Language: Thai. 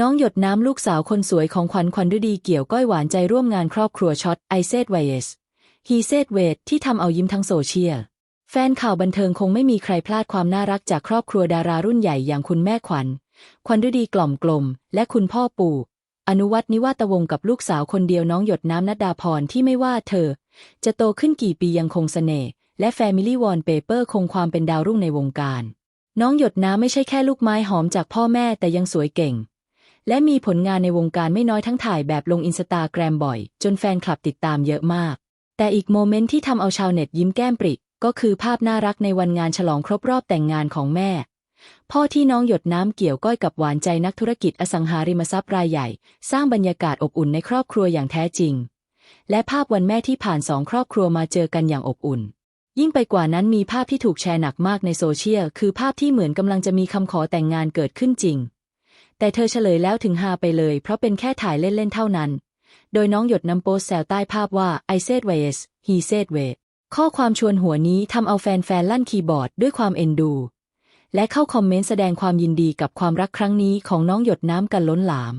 น้องหยดน้ำลูกสาวคนสวยของขวัญขวัญฤดีเกี่ยวก้อยหวานใจร่วมงานครอบครัวช็อตไอเซดไวเอสฮีเซดเวทที่ทำเอายิ้มทั้งโซเชียล แฟนข่าวบันเทิงคงไม่มีใครพลาดความน่ารักจากครอบครัวดารารุ่นใหญ่อย่างคุณแม่ขวัญ ขวัญฤดีกล่อมกลม และคุณพ่อปู่ อนุวัฒนิวาตวงกับลูกสาวคนเดียวน้องหยดน้ำนัดดาพรที่ไม่ว่าเธอ จะโตขึ้นกี่ปียังคงเสน่ห์และแฟมิลี่วอนเปเปอร์คงความเป็นดาวรุ่งในวงการ น้องหยดน้ำไม่ใช่แค่ลูกไม้หอมจากพ่อแม่แต่ยังสวยเก่ง และมีผลงานในวงการไม่น้อยทั้งถ่ายแบบลงอินสตาแกรมบ่อย จนแฟนคลับติดตามเยอะมาก แต่อีกโมเมนต์ที่ทำเอาชาวเน็ตยิ้มแก้มปริก็คือภาพน่ารักในวันงานฉลองครบรอบแต่งงานของแม่ พ่อที่น้องหยดน้ำเกี่ยวก้อยกับหวานใจนักธุรกิจอสังหาริมทรัพย์รายใหญ่ สร้างบรรยากาศอบอุ่นในครอบครัวอย่างแท้จริง และภาพวันแม่ที่ผ่านสองครอบครัวมาเจอกันอย่างอบอุ่น ยิ่งไปกว่านั้นมีภาพที่ถูกแชร์หนักมากในโซเชียลคือภาพที่เหมือนกำลังจะมีคำขอแต่งงานเกิดขึ้นจริง แต่เธอเฉลยแล้วถึงฮาไปเลย เพราะเป็นแค่ถ่ายเล่นๆเท่านั้น โดยน้องหยดน้ำโพสแซวใต้ภาพว่า I said yes he said w a y ข้อความชวนหัวนี้ทำเอาแฟนๆลั่นคีย์บอร์ดด้วยความเอ็นดู และเข้าคอมเมนต์แสดงความยินดีกับความรักครั้งนี้ของน้องหยดน้ำกันล้นหลาม